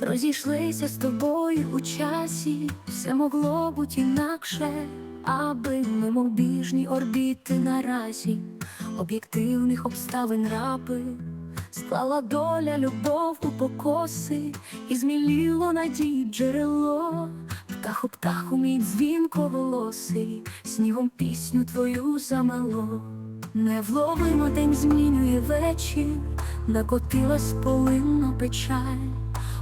Розійшлися з тобою у часі, все могло бути інакше, аби мимобіжні орбіти наразі, об'єктивних обставин раби, склала доля любов у покоси, і зміліло надій джерело, птаху птаху мій дзвінко волосий, снігом пісню твою замело. Невловимо день змінює вечір, накотилась полинна печаль.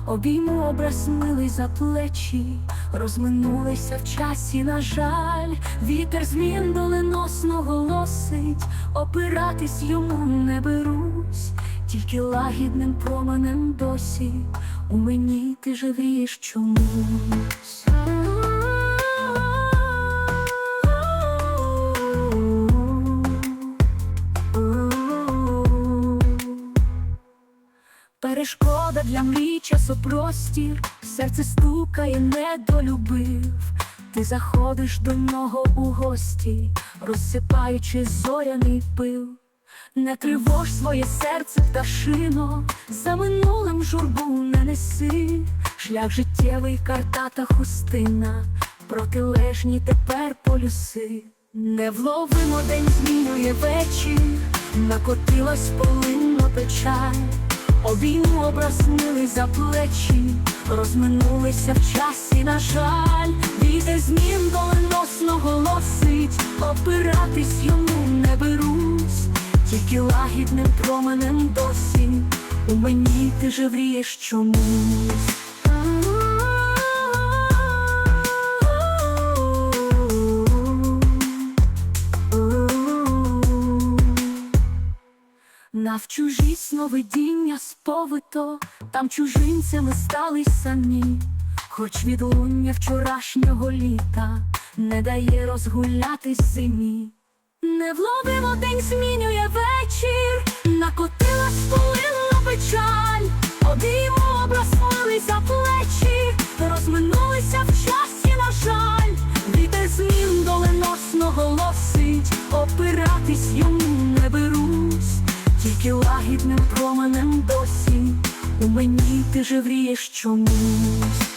Обійму образ милий за плечі, розминулися в часі, на жаль, вітер змін доленосно голосить, опиратись йому не берусь, тільки лагідним променем досі у мені ти живієш чомусь. Перешкода для мрій часопростір, серце стукає, недолюбив. Ти заходиш до нього у гості, розсипаючи зоряний пил. Не тривож своє серце пташино, за минулим журбу не неси, шлях життєвий картата хустина, протилежні тепер полюси. Невловимо день змінює вечір, накотилась полинно печаль. Обійму образ милий за плечі, розминулися в часі, на жаль, вітер змін доленосно голосить, опиратись йому не берусь, тільки лагідним променем досі у мені ти же врієш чомусь. Нав чужі сновидіння сповито, там чужинцями стали самі, хоч відлуння вчорашнього літа не дає розгулятись зимі. Невловимо день змінює вечір, накотилась полинна печаль, обійму образ за плечі, розминулися в часі, на жаль, вітер змін доленосно голосить, опиратись йому не. Тільки лагідним променем досі у мені ти живрієш чомусь.